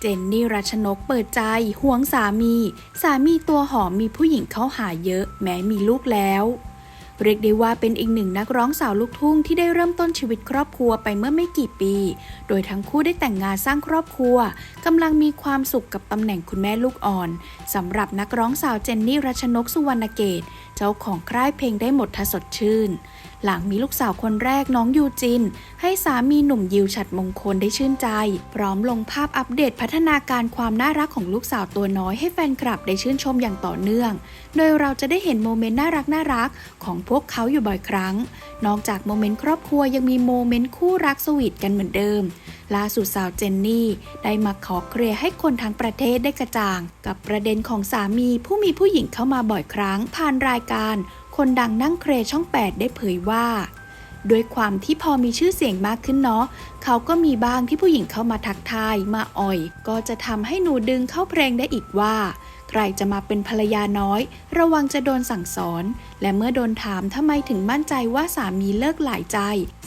เจนนี่รัชนกเปิดใจห่วงสามี สามีตัวหอมมีผู้หญิงเข้าหาเยอะ แม้มีลูกแล้ว เรียกได้ว่าเป็นอีกหนึ่งนักร้องสาวลูกทุ่งที่ได้เริ่มต้นชีวิตครอบครัวไปเมื่อไม่กี่ปี โดยทั้งคู่ได้แต่งงานสร้างครอบครัวกำลังมีความสุขกับตำแหน่งคุณแม่ลูกอ่อนสำหรับนักร้องสาวเจนนี่รัชนกสุวรรณเกต เจ้าของค่ายเพลงได้หมดทสดชื่น หลังมีลูกสาวคนแรกน้องยูจิน ให้สามีหนุ่มยิวฉัดมงคลได้ชื่นใจ พร้อมลงภาพอัปเดตพัฒนาการความน่ารักของลูกสาวตัวน้อยให้แฟนคลับได้ชื่นชมอย่างต่อเนื่อง โดยเราจะได้เห็นโมเมนต์น่ารักน่ารักๆของพวกเขาอยู่บ่อยครั้ง นอกจากโมเมนต์ครอบครัวยังมีโมเมนต์คู่รักสวีทกันเหมือนเดิม ล่าสุดสาวเจนนี่ ได้มาขอเคลียร์ให้คนทั้งประเทศได้กระจ่าง กับประเด็นของสามีผู้มีผู้หญิงเข้ามาบ่อยครั้งผ่านรายการ คนดังนั่งเครช่อง 8 ได้เผยว่าด้วยความที่พอมีชื่อเสียงมากขึ้นเนาะ เขาก็มีบ้างที่ผู้หญิงเข้ามาทักทาย มาอ่อย ก็จะทำให้หนูดึงเข้าเพลงได้อีกว่า ใครจะมาเป็นภรรยาน้อย ระวังจะโดนสั่งสอน และเมื่อโดนถามทำไมถึงมั่นใจว่าสามีเลิกหลายใจ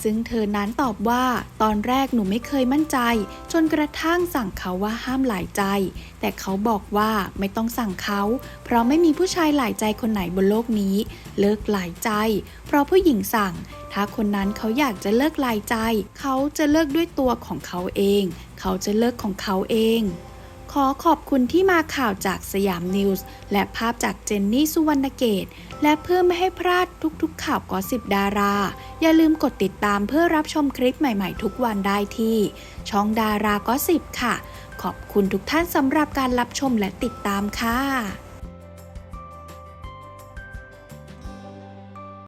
ซึ่งเธอนั้นตอบว่า ตอนแรกหนูไม่เคยมั่นใจ จนกระทั่งสั่งเขาว่าห้ามหลายใจ แต่เขาบอกว่าไม่ต้องสั่งเขา เพราะไม่มีผู้ชายหลายใจคนไหนบนโลกนี้ เลิกหลายใจ เพราะผู้หญิงสั่ง ถ้าคนนั้นเขาอยากจะเลิกลายใจ เขาจะเลิกด้วยตัวของเขาเอง เขาจะเลิกของเขาเอง ขอขอบคุณที่มาข่าวจากสยามนิวส์และภาพจากเจนนี่สุวรรณเกต และเพื่อไม่ให้พลาดทุกๆ ข่าวกอสิบดารา อย่าลืมกดติดตามเพื่อรับชมคลิปใหม่ๆ ทุกวันได้ที่ ช่องดารากอสิบค่ะ ขอบคุณทุกท่านสำหรับการรับชมและติดตามค่ะ